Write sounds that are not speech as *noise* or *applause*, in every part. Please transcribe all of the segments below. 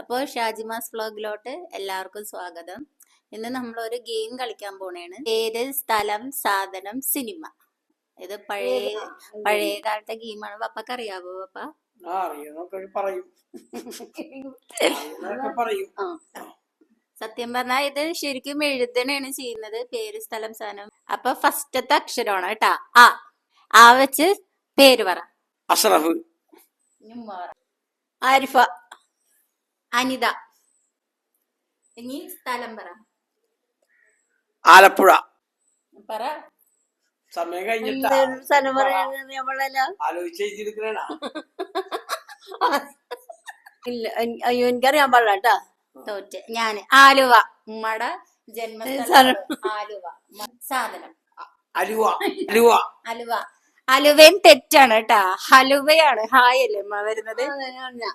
അപ്പോൾ ഷാജിമാസ് വ്ലോഗിലോട്ട് എല്ലാവർക്കും സ്വാഗതം. ഇന്ന് നമ്മൾ ഒരു ഗെയിം കളിക്കാൻ പോണേണ്. പേര് സ്ഥലം സാധനം സിനിമ ഇത് പഴയ പഴയ കാലത്തെ ഗെയിമാണ് പപ്പക്ക് അറിയാവോ പപ്പ? സത്യം പറഞ്ഞാൽ ഇത് ശരിക്കും എഴുതണാണ് ചെയ്യുന്നത്. പേര് സ്ഥലം സാധനം. അപ്പൊ ഫസ്റ്റത്തെ അക്ഷരമാണ് കേട്ടാ. ആ. ആ വെച്ച് പേര് പറ. അഷ്റഫ്. ആരിഫ. അനിത. ഇനി സ്ഥലം പറ. ആലപ്പുഴ. പറ. സമയം കഴിഞ്ഞു സ്ഥലം നമ്മളല്ല? *laughs* ഇല്ല അയ്യോ എനിക്കറിയാൻ പാടില്ല കേട്ടാ. തോറ്റ്. ഞാൻ. ആലുവ. ഉമ്മട ജന്മസ്ഥലം ആലുവ. സാധനം. അലുവ. അലുവ. അലുവ. അലുവയും തെറ്റാണ് കേട്ടാ. ഹലുവയാണ്. ഹായ് അല്ലേ അമ്മ വരുന്നത്? ഹലുവയാണ്.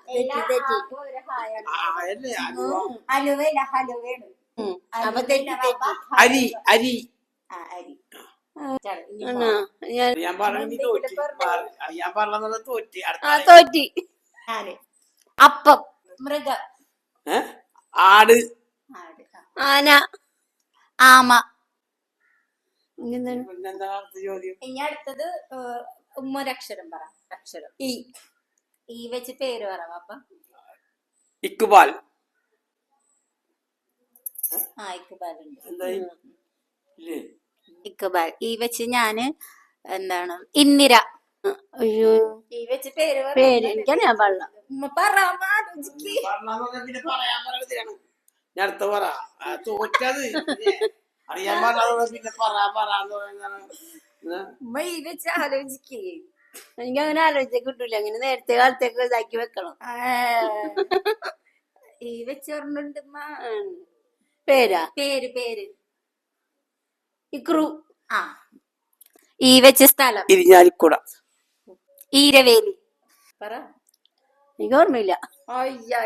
അരി അരി? ഞാൻ തോറ്റി. പറഞ്ഞത് അപ്പം. മൃഗം. ഏ? ആട്. ആട്, ആന. ആമ. ഇനി അടുത്തത് ഉമ്മൊരക്ഷരം പറ അക്ഷരം. ഈ. ഈ വെച്ച് പേര് പറ ഇക്ബാൽ. ആ ഇക്ബാൽ ഉണ്ട്. ഇക്ബാൽ. ഈ വെച്ച് ഞാൻ എന്താണ്? ഇന്ദിര. അയ്യോ. ഈ വെച്ച് പേര് പറ. പേര് എനിക്കറിയാൻ ഞാൻ ഉമ്മ പറ അമ്മ ആലോചിക്ക്. പറഞ്ഞാൽ പിന്നെ പറയാൻ പറഞ്ഞതാണ് ഞാൻ അടുത്ത പറ. ആ, തോറ്റത്. ഇല്ലേ? *laughs* അറിയാൻ പറഞ്ഞത് പിന്നെ പറ പറയാന്ന് പറയുന്നതാണ് ഏ? ഉമ്മ ഈ വെച്ച് ആലോചിക്കേ എനിക്ക് അങ്ങനെ ആലോചിച്ച കിട്ടൂല അങ്ങനെ നേരത്തെ കാലത്തേക്ക് ഇതാക്കി വെക്കണം ഈ വെച്ച് പറഞ്ഞിട്ടുണ്ട് പേരാ പേര് പേര് ഇക്രു ആ ഈ വെച്ച സ്ഥലം ഇരിഞ്ഞാലിക്കൂട ഈരവേലി പറ എനിക്ക് ഓർമ്മയില്ല അയ്യോ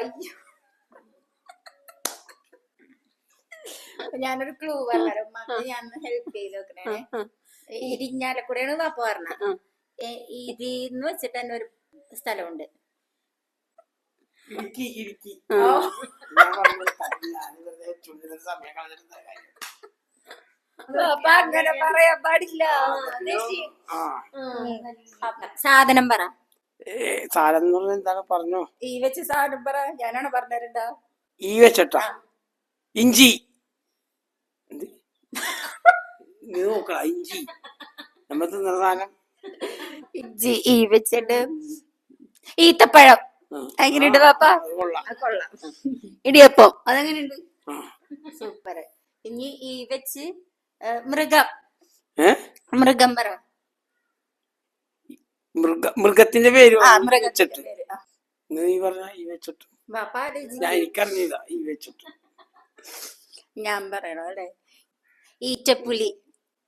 ഞാനൊരു ക്ലൂ പറഞ്ഞു ഉമ്മാക്ക് ഞാൻ ഹെൽപ്പ് ചെയ്ത് നോക്കണേ. ഇരിഞ്ഞാലക്കുടയാണ് പാപ്പ പറഞ്ഞ. ആ. ഇരിന്ന് വെച്ചിട്ട് തന്നെ ഒരു സ്ഥലമുണ്ട്. ഇടുക്കി ഇടുക്കി. അങ്ങനെ പറയാൻ പാടില്ല. ആ സാധനം പറ. സാധനം എന്താണ് പറഞ്ഞോ ഈ വെച്ച് സാധനം പറ. ഞാനാണ് പറഞ്ഞിട്ടുണ്ടാ ഈ വെച്ചിട്ടാ? ഇഞ്ചി. നോക്കടാ ഇഞ്ചി നമ്മൾ തിന്ന സാധനം ഇജ്ജി ഈ വെച്ചിട്ട് ഈത്തപ്പഴം. എങ്ങനെയുണ്ട് പാപ്പ? കൊള്ളാം. ഇടിയപ്പം അതെങ്ങനെയുണ്ട്? ഉണ്ട് സൂപ്പർ. ഇനി ഈ വെച്ച് മൃഗം. മൃഗം പറ മൃഗ മൃഗത്തിന്റെ പേര്. വെച്ചിട്ട് നീ പറഞ്ഞ വെച്ചിട്ട് എനിക്കറിഞ്ഞില്ല ഈ വെച്ചിട്ട് ഞാൻ പറയണോ അല്ലേ? ഈറ്റപ്പുലി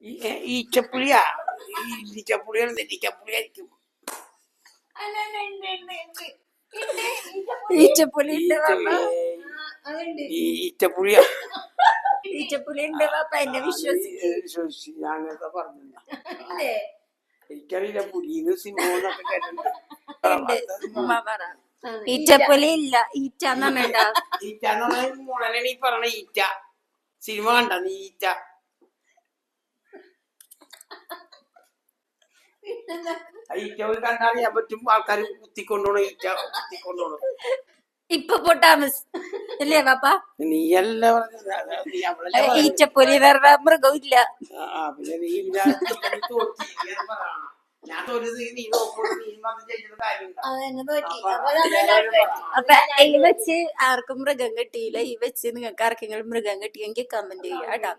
ഈ- ഏ, ഈച്ചപ്പുളിയാ ഈ ഈച്ചപ്പുളിയാണ് നെല്ലിക്കപ്പുളി ആയിരിക്കും ഈറ്റപ്പുലി ഉണ്ട് പാപ്പ ഈ ഈച്ചപ്പുളിയാ ഈറ്റപ്പുലി ഉണ്ട് പാപ്പ എന്നെ വിശ്വസിക്ക്. വിശ്വസിച്ച് ഞാൻ അങ്ങനത്തെ പറഞ്ഞില്ല? എനിക്കറിയില്ല പുലിന്ന് സിനിമന്നൊക്കെ കേട്ടിട്ടുണ്ട്. ഈറ്റപ്പുലി ഇല്ല. ഈറ്റ എന്ന് പറഞ്ഞിട്ടുണ്ടാ? ഈറ്റ എന്ന് പറഞ്ഞാൽ മുളനാണ് ഈ പറഞ്ഞ ഈറ്റ സിനിമ കണ്ട നീ ഈറ്റ ആ ഈറ്റ പോയി കണ്ടറിയാൻ പറ്റും ആൾക്കാർ ഇപ്പൊ പൊട്ടാമസ് ഇല്ലേ. പാപ്പ നീ. ഈറ്റപ്പുലി വേറെ മൃഗം ഇല്ല അപ്പൊ ഈ വെച്ച് ആർക്കും മൃഗം കിട്ടിയില്ല. ഈ വെച്ച് നിങ്ങൾക്ക് ആർക്കെങ്കിലും മൃഗം കിട്ടിയെങ്കിൽ കമന്റ് ചെയ്യാം